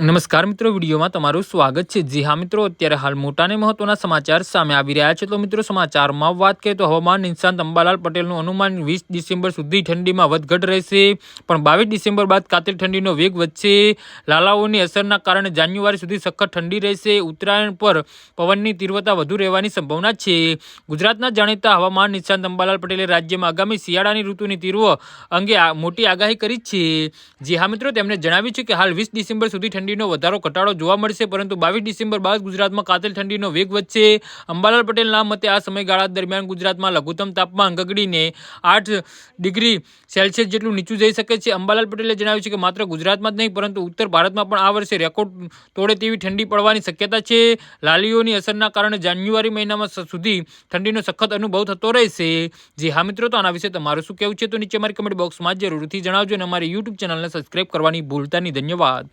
નમસ્કાર મિત્રો, વિડીયોમાં તમારું સ્વાગત છે. જી હા મિત્રો, અત્યારે હાલ મોટા અને મહત્વના સમાચાર સામે આવી રહ્યા છે. તો મિત્રો, સમાચારમાં વાત કરીએ તો હવામાન નિષ્ણાંત અંબાલાલ પટેલનું અનુમાન વીસ ડિસેમ્બર સુધી ઠંડીમાં વધઘટ રહેશે. પણ બાવીસ ડિસેમ્બર બાદ કાતિલ ઠંડીનો વેગ વધશે. લાલાઓની અસરના કારણે જાન્યુઆરી સુધી સખત ઠંડી રહેશે. ઉત્તરાયણ પર પવનની તીવ્રતા વધુ રહેવાની સંભાવના છે. ગુજરાતના જાણીતા હવામાન નિષ્ણાંત અંબાલાલ પટેલે રાજ્યમાં આગામી શિયાળાની ઋતુની તીવ્ર અંગે મોટી આગાહી કરી છે. જી હા મિત્રો, તેમણે જણાવ્યું છે કે હાલ વીસ ડિસેમ્બર સુધી ઠંડીનો વધારો ઘટાડો જોવા મળશે, પરંતુ બાવીસ ડિસેમ્બર બાદ ગુજરાતમાં કાતિલ ઠંડીનો વેગ વધશે. અંબાલાલ પટેલના મતે આ સમયગાળા દરમિયાન ગુજરાતમાં લઘુત્તમ તાપમાન ગગડીને આઠ ડિગ્રી સેલ્સિયસ જેટલું નીચું જઈ શકે છે. અંબાલાલ પટેલે જણાવ્યું છે કે માત્ર ગુજરાતમાં જ નહીં, પરંતુ ઉત્તર ભારતમાં પણ આ વર્ષે રેકોર્ડ તોડે તેવી ઠંડી પડવાની શક્યતા છે. લાલીઓની અસરના કારણે જાન્યુઆરી મહિનામાં સુધી ઠંડીનો સખત અનુભવ થતો રહેશે. જે હા મિત્રો, તો આના વિશે તમારું શું કહેવું છે? તો નીચે મારી કમેન્ટ બોક્સમાં જરૂરથી જણાવજો અને અમારી યુટ્યુબ ચેનલને સબસ્ક્રાઈબ કરવાની ભૂલતા નહીં. ધન્યવાદ.